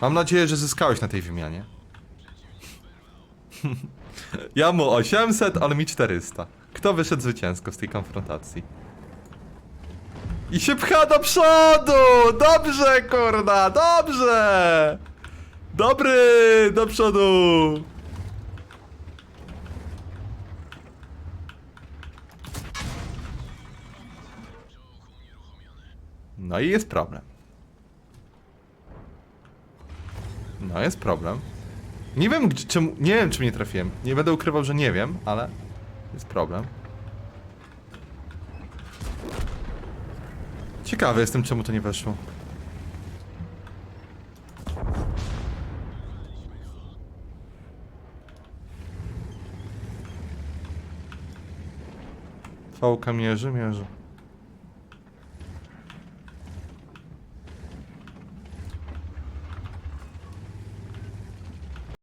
Mam nadzieję, że zyskałeś na tej wymianie. ja mu 800, ale mi 400. Kto wyszedł zwycięsko z tej konfrontacji? I się pcha do przodu! Dobrze, kurna, dobrze! Dobry, do przodu! No i jest problem. No jest problem. Nie wiem, gdzie- czemu, nie wiem, czy mnie trafiłem. Nie będę ukrywał, że nie wiem, ale jest problem. Ciekawy jestem, czemu to nie weszło. Fałka mierzy, mierzy.